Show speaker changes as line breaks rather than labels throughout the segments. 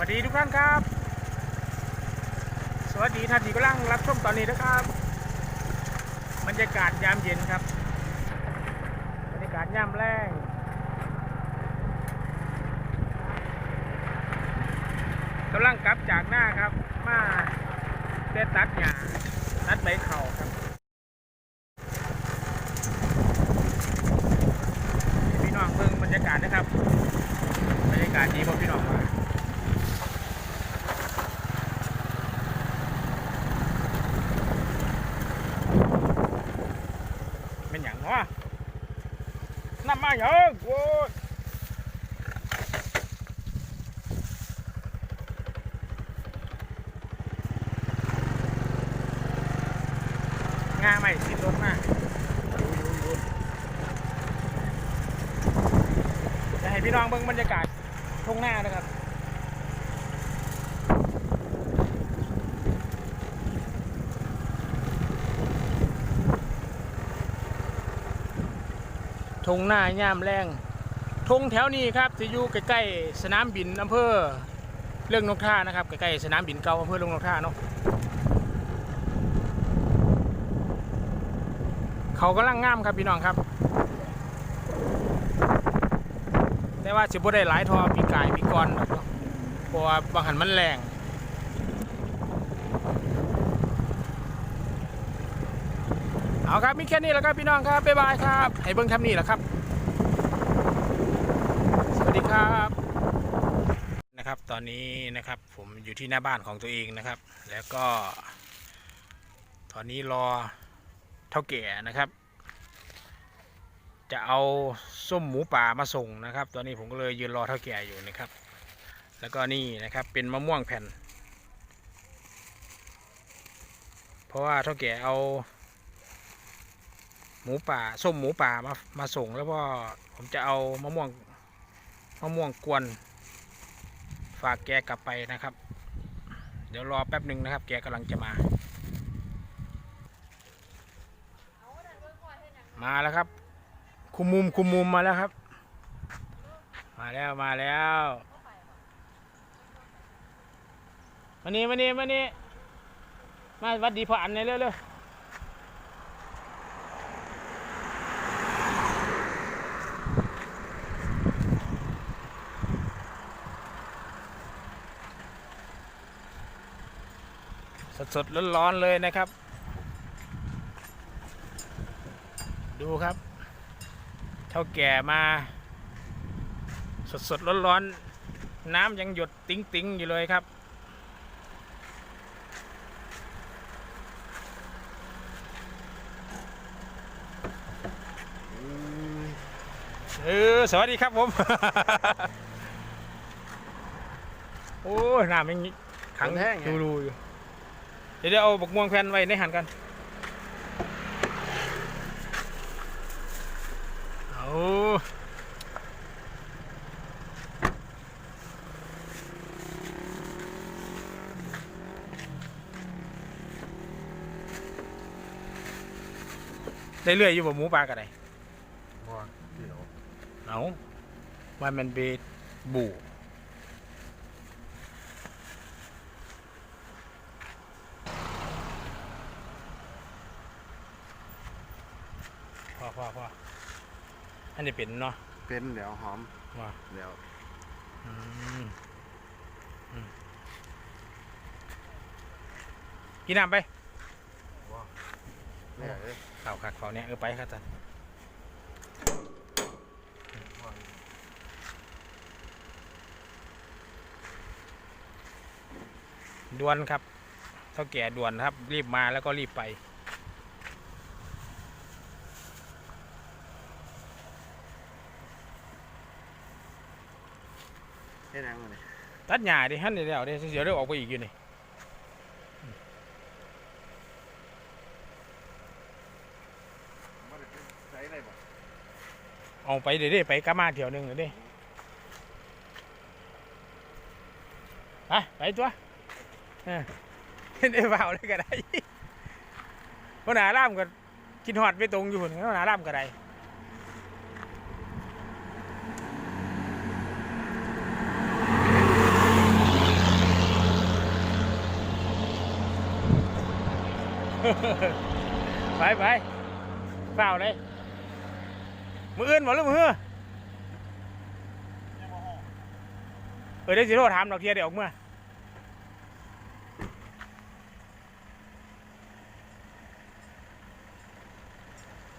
วัสดีทุกท่านครับ สวัสดีท่านที่กำลังรับชมตอนนี้นะครับบรรยากาศยามเย็นครับบรรยากาศยามแรงกำลังกลับจากหน้าครับ มาเต้ตัดหญ้าตัดใบเข่าครับให้พี่น้องเบิ่งบรรยากาศนะครับ บรรยากาศดีบ่พี่น้องว่า วะน้ำมาเยอะโว้ยงาไม่ติดรถมาจะให้พี่น้องเบิ่งบรรยากาศทุ่งหน้านะครับ ทงหน้าย่ามแรงทงแถวนี้ครับจะอยู่ใกล้ๆสนามบินอำเภอเรื่องนกท่านะครับใกล้ๆสนามบินเก่าอำเภอเรื่องนกท่าเนาะเขากำลังงามครับพี่น้องครับ แต่ว่าสิบ่ได้หลายทอปีกายปีกรดอนเพราะว่าบางหันมันแรง เอาครับมีแค่นี้แล้วครับพี่น้องครับบ๊ายบายครับให้เบิ่งทำนี่แหละครับ สวัสดีครับนะครับ ตอนนี้นะครับผมอยู่ที่หน้าบ้านของตัวเองนะครับ แล้วก็ ตอนนี้รอเท่าแก่นะครับ จะเอาส้มหมูป่ามาส่งนะครับ ตอนนี้ผมก็เลยยืนรอเท่าแก่อยู่นะครับ แล้วก็นี่นะครับเป็นมะม่วงแผ่น เพราะว่าเท่าแก่เอา มูป่าส้มหมูป่ามามาส่ง แล้วก็ผมจะเอามะม่วงมะม่วงกวน ฝากแกกลับไปนะครับ เดี๋ยวรอแป๊บหนึ่งนะครับ แกกำลังจะมา มาแล้วครับ คุมมุมคุมมุมมาแล้วครับ มาแล้วมาแล้วมานี่มานี่มานี่มาวัดดีพ่ออันเลยเร็วเสดสดร้อนร้อนๆเลยนะครับ ดูครับ เท่าแก่มา สดสดร้อนร้อนๆน้ำยังหยดติ้งติ้งๆ อยู่เลยครับเออสวัสดีครับผม โอ้ยน้ำยังขัง
มันแห้งไง
ดูดูอยู่ เดี๋ยวเดี๋ยวเอาบกม่วงแผ่นไว้ในหันกันเอาได้เรื่อยอยู่บ่หมูปลากระได
บ่เดี๋ยว
เอาว่ามันเบบู พอพอพออันนี้เป็นเนาะ
เป็นเดี๋ยวหอม
ว่า
เดี๋ยว
อืมอืมกินน้ำไป
เนี่ยเอ้ย
ข่าวขัดเขาเนี่ยเออไปครับท่านด่วนครับเท่าแก่ด่วนครับ รีบมาแล้วก็รีบไป
ให้นังมาเลย
ตัดหญ้าดิฮั่นนี่แล้วเดี๋ยวเดี๋ยวเดี๋ยวออกไปอีกอยู่นี่
บ่ได้ใช้อะไรบ่
เอาไปเดี๋ยวดิไปกลับมาเที่ยวหนึงเดี๋ยวดิไปไปตัวเออได้เบาเลยก็ได้คนหาล่ามก็กินหอดไปตรงอยู่คนคนหาล่ามก็ได้ ไปไปเปล่าเลยมืออื่นบ่หรือมือเฮือออเดี๋ยวสิโทรถามดอกเทียเดี๋ยวออกเมื่อ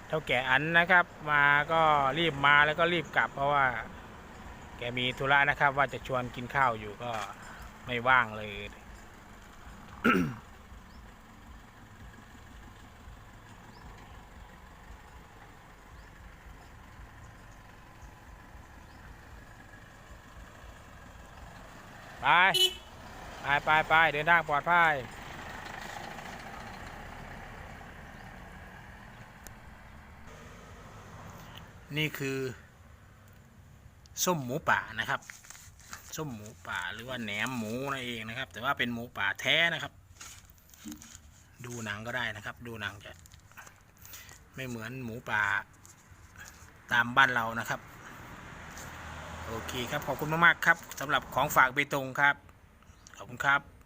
เท่าแก่อันนะครับ มาก็รีบมาแล้วก็รีบกลับ เพราะว่า แกมีธุระนะครับ ว่าจะชวนกินข้าวอยู่ก็ไม่ว่างเลย ไปไปไปไปเดินทางปลอดภัยนี่คือ ส้มหมูป่านะครับ ส้มหมูป่าหรือว่าแหนมหมูนั่นเองนะครับ แต่ว่าเป็นหมูป่าแท้นะครับ ดูหนังก็ได้นะครับ ดูหนังจะ ไม่เหมือนหมูป่าตามบ้านเรานะครับ โอเคครับ ขอบคุณมาก ๆ ครับสำหรับของฝากเบตงครับ ขอบคุณครับ